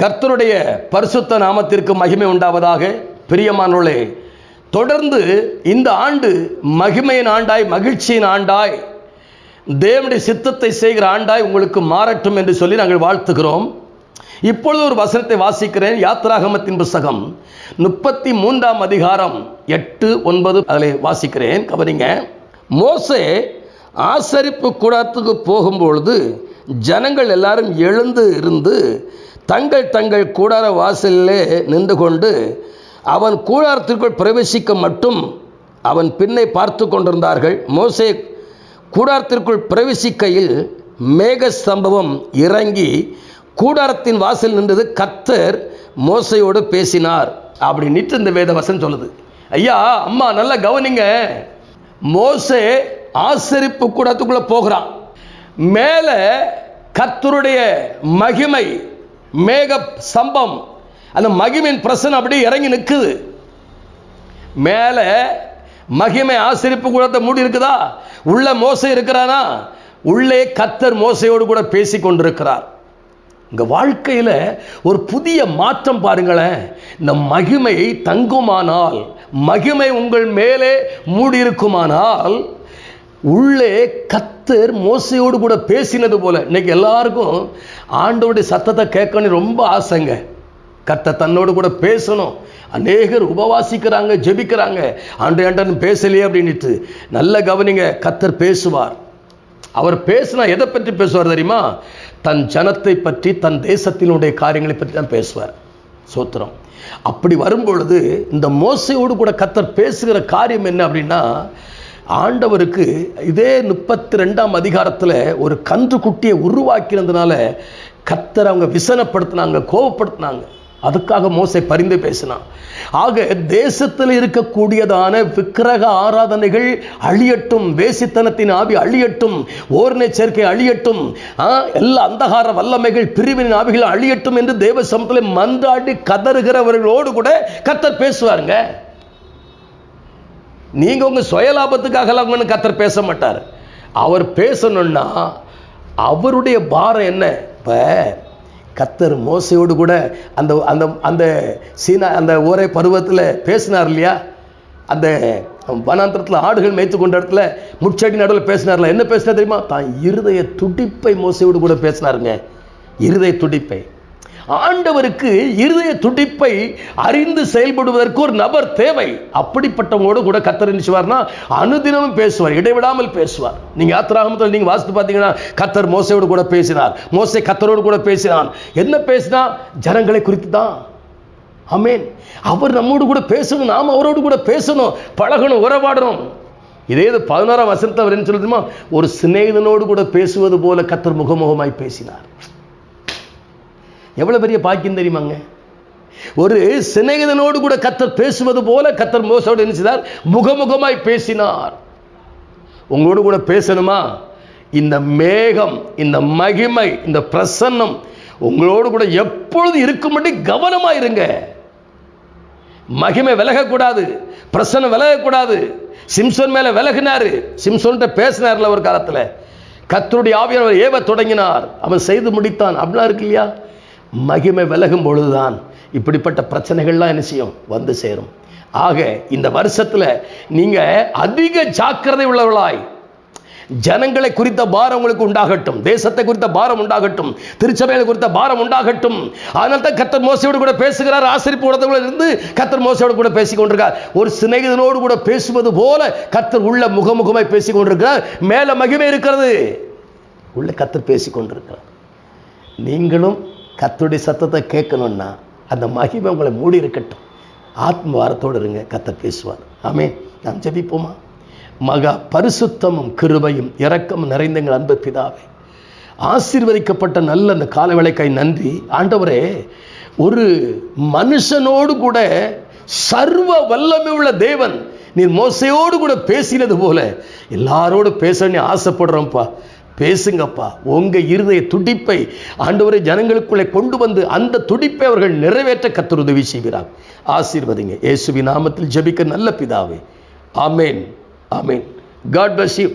கர்த்தருடைய பரிசுத்த நாமத்திற்கு மகிமை உண்டாவதாக. பிரியமானோளே தொடர்ந்து இந்த ஆண்டு மகிமையின் ஆண்டாய் மகிழ்ச்சியின் ஆண்டாய் தேவனுடைய சித்தத்தை செய்கிற ஆண்டாய் உங்களுக்கு மாறட்டும் என்று சொல்லி நாங்கள் வாழ்த்துகிறோம். இப்பொழுது ஒரு வசனத்தை வாசிக்கிறேன். யாத்ராகமத்தின் புஸ்தகம் முப்பத்தி மூன்றாம் அதிகாரம் எட்டு ஒன்பது அதில் வாசிக்கிறேன். கவனிங்க. மோசே ஆசரிப்பு கூடத்துக்கு போகும்பொழுது ஜனங்கள் எல்லாரும் எழுந்து இருந்து தங்கள் தங்கள் கூடார வாசலிலே நின்று கொண்டு அவன் கூடாரத்திற்குள் பிரவேசிக்க மட்டும் அவன் பின்னை பார்த்து கொண்டிருந்தார்கள். மோசே கூடாரத்திற்குள் பிரவேசிக்கையில் மேக சம்பவம் இறங்கி கூடாரத்தின் வாசல் நின்றது. கத்தர் மோசையோடு பேசினார். அப்படின்ட்டு இந்த வேதவசன் சொல்லுது. ஐயா அம்மா நல்லா கவனிங்க. மோசே ஆசரிப்பு கூடத்துக்குள்ளே போகிறான். மேலே கத்தருடைய மகிமை மேக சம்பம். அந்த மகிமையின் பிரசன் அப்படியே இறங்கி நிற்குது மேலே மகிமை ஆசிரிப்பு கூடத்தை மூடி இருக்குதா? உள்ள மோசை இருக்கிறானா? உள்ளே கத்தர் மோசையோடு கூட பேசி கொண்டிருக்கிறார். இந்த வாழ்க்கையில் ஒரு புதிய மாற்றம் பாருங்களேன். இந்த மகிமை தங்குமானால் மகிமை உங்கள் மேலே மூடியிருக்குமானால் உள்ளே கத்தர் மோசையோடு கூட பேசினது போல. இன்னைக்கு எல்லாருக்கும் ஆண்டோடைய சத்தத்தை கேட்கணும் ரொம்ப ஆசைங்க. கத்த தன்னோடு கூட பேசணும். அநேகர் உபவாசிக்கிறாங்க ஜெபிக்கிறாங்க. ஆண்டு ஆண்டன் பேசலையே அப்படின்ட்டு நல்ல கவனிங்க கத்தர் பேசுவார். அவர் பேசினா எதை பற்றி பேசுவார் தெரியுமா? தன் ஜனத்தை பற்றி தன் தேசத்தினுடைய காரியங்களை பற்றி தான் பேசுவார். சோத்திரம். அப்படி வரும்பொழுது இந்த மோசையோடு கூட கத்தர் பேசுகிற காரியம் என்ன அப்படின்னா ஆண்டவருக்கு இதே முப்பத்தி ரெண்டாம் அதிகாரத்தில் ஒரு கன்று குட்டியை உருவாக்கினதுனால கத்தர் அவங்க விசனப்படுத்தினாங்க கோபப்படுத்தினாங்க. அதுக்காக மோசை பரிந்து பேசினான். ஆக தேசத்தில் இருக்கக்கூடியதான விக்கிரக ஆராதனைகள் அழியட்டும் வேசித்தனத்தின் ஆவி அழியட்டும் ஓர்ணை சேர்க்கை அழியட்டும் ஆ, எல்லா அந்தகார வல்லமைகள் பிரிவின் ஆவிகள் அழியட்டும் என்று தேவ சமத்தில் மன்றாடி கதறுகிறவர்களோடு கூட கத்தர் பேசுவாருங்க. நீங்கள் உங்கள் சுயலாபத்துக்காகலாம் கத்தர் பேச மாட்டார். அவர் பேசணும்னா அவருடைய பாரம் என்ன? இப்போ கத்தர் மோசையோடு கூட அந்த அந்த அந்த சீனா அந்த ஒரே பருவத்தில் பேசினார் இல்லையா? அந்த வனாந்திரத்தில் ஆடுகள் மேய்த்து கொண்ட இடத்துல முச்சடி நடுவில் பேசினார்ல என்ன பேசினா தெரியுமா? தான் இருதய துடிப்பை மோசையோடு கூட பேசினாருங்க. இருதய துடிப்பை. ஆண்டவருக்கு இருதய துடிப்பை அறிந்து செயல்படுவதற்கு ஒரு நபர் தேவை. அப்படிப்பட்டவங்களோடு கூட கத்தர் நினைச்சுவார்னா அனுதினமும் பேசுவார் இடைவிடாமல் பேசுவார். நீங்க யாத்திராகமத்தில் நீங்க வாசித்து பார்த்தீங்கன்னா கத்தர் மோசையோடு கூட பேசினார். மோசை கத்தரோடு கூட பேசினான். என்ன பேசினா ஜனங்களை குறித்து தான் ஆமென். அவர் நம்மோடு கூட பேசணும் நாம் அவரோடு கூட பேசணும் பழகணும் உறவாடணும். இதே இது பதினோராம் வசனத்தை அவர் என்ன சொல்லுமா ஒரு சிநேகிதனோடு கூட பேசுவது போல கத்தர் முகமுகமாய் பேசினார். எவ்வளவு பெரிய பாக்கியம் தெரியுமாங்க? ஒரு சிநேகிதனோடு கூட கத்தர் பேசுவது போல கத்தர் மோசோடு என்ன செய்தார் முகமுகமாய் பேசினார். உங்களோடு கூட பேசணுமா? இந்த மேகம் இந்த மகிமை இந்த பிரசன்னம் உங்களோடு கூட எப்பொழுது இருக்கும்படி கவனமா இருங்க. மகிமை விலகக்கூடாது பிரசன்னம் விலகக்கூடாது. சிம்சோன் மேல விலகினாரு. சிம்சோன்கிட்ட பேசினார்ல ஒரு காலத்துல. கத்தருடைய ஆவியானவர் ஏவ தொடங்கினார். அவன் செய்து முடித்தான். அப்படிலாம் இருக்கு இல்லையா? மகிமை விலகும் பொழுதுதான் இப்படிப்பட்ட பிரச்சனைகள்லாம் என்ன செய்யும்? வந்து சேரும். ஆக இந்த வருஷத்துல நீங்க அதிக ஜாக்கிரதை உள்ளவர்களாய். ஜனங்களை குறித்த பாரம் உங்களுக்கு உண்டாகட்டும். தேசத்தை குறித்த பாரம் உண்டாகட்டும். திருச்சபைகளை குறித்த பாரம் உண்டாகட்டும். அதனால தான் கத்தர் மோசையோடு கூட பேசுகிறார். ஆசிரிப்பு உடத்துல இருந்து கத்தர் மோசையோடு கூட பேசிக் கொண்டிருக்கார். ஒரு சிநேகிதனோடு கூட பேசுவது போல கத்தர் உள்ள முகமுகமாய் பேசிக் கொண்டிருக்கிறார். மேல மகிமை இருக்கிறது. உள்ள கத்தர் பேசிக் கொண்டிருக்கிறார். நீங்களும் கத்துடைய சத்தத்தை கேட்கணும்னா அந்த மகிமை உங்களை மூடி இருக்கட்டும். ஆத்ம வாரத்தோடு இருங்க கத்த பேசுவார். ஆமே நாம் ஜெபிப்போமா? மகா பரிசுத்தமும் கிருபையும் இரக்கமும் நிறைந்த எங்கள் அன்பு பிதாவே. ஆசீர்வதிக்கப்பட்ட நல்ல அந்த காலவேளைக்காய் நன்றி. ஆண்டவரே ஒரு மனுஷனோடு கூட சர்வ வல்லமை உள்ள தேவன். நீர் மோசையோடு கூட பேசினது போல. எல்லாரோடு பேசணும்னு ஆசைப்படுறோம்ப்பா. பேசுங்கப்பா. உங்க இருதய துடிப்பை ஆண்டவரை ஜனங்களுக்குள்ளே கொண்டு வந்து அந்த துடிப்பை அவர்கள் நிறைவேற்ற கத்தர் உதவி செய்கிறார். ஆசீர்வதிங்க. இயேசுவி நாமத்தில் ஜபிக்க நல்ல பிதாவே. ஆமேன். ஆமேன். God bless you